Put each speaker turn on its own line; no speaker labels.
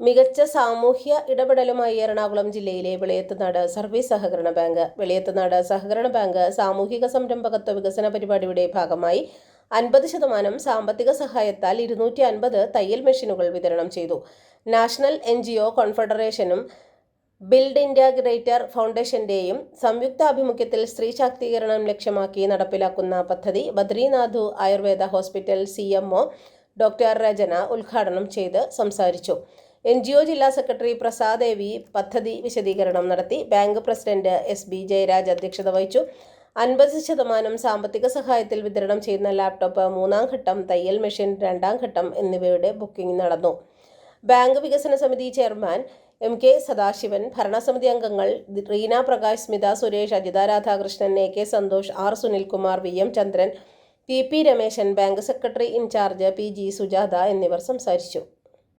മികച്ച സാമൂഹ്യ ഇടപെടലുമായി എറണാകുളം ജില്ലയിലെ വെളിയത്തുനാട് സർവീസ് സഹകരണ ബാങ്ക്. വെളിയത്തുനാട് സഹകരണ ബാങ്ക് സാമൂഹിക സംരംഭകത്വ വികസന പരിപാടിയുടെ ഭാഗമായി അൻപത് ശതമാനം സാമ്പത്തിക സഹായത്താൽ ഇരുന്നൂറ്റി അൻപത് തയ്യൽ മെഷീനുകൾ വിതരണം ചെയ്തു. നാഷണൽ എൻ കോൺഫെഡറേഷനും ബിൽഡ് ഇന്ത്യ ഗ്രേറ്റർ ഫൗണ്ടേഷന്റെയും സംയുക്താഭിമുഖ്യത്തിൽ സ്ത്രീ ശാക്തീകരണം ലക്ഷ്യമാക്കി നടപ്പിലാക്കുന്ന പദ്ധതി Badrinath Ayurveda hospital C M doctor Rachana ഉദ്ഘാടനം ചെയ്ത് സംസാരിച്ചു. എൻ ജി ഒ ജില്ലാ സെക്രട്ടറി പ്രസാദേവി പദ്ധതി വിശദീകരണം നടത്തി. Bank president S B Jayaraj അധ്യക്ഷത വഹിച്ചു. അൻപത് ശതമാനം സാമ്പത്തിക സഹായത്തിൽ വിതരണം ചെയ്യുന്ന ലാപ്ടോപ്പ് മൂന്നാം ഘട്ടം തയ്യൽ മെഷീൻ രണ്ടാം ഘട്ടം എന്നിവയുടെ ബുക്കിംഗ് നടന്നു. ബാങ്ക് വികസന സമിതി ചെയർമാൻ എം കെ സദാശിവൻ ഭരണസമിതി അംഗങ്ങൾ Reena Prakash Smitha Suresh Ajitha Radhakrishnan A K Santhosh R Sunilkumar V M Chandran P P Rameshan bank secretary in charge P G Sujatha എന്നിവർ സംസാരിച്ചു.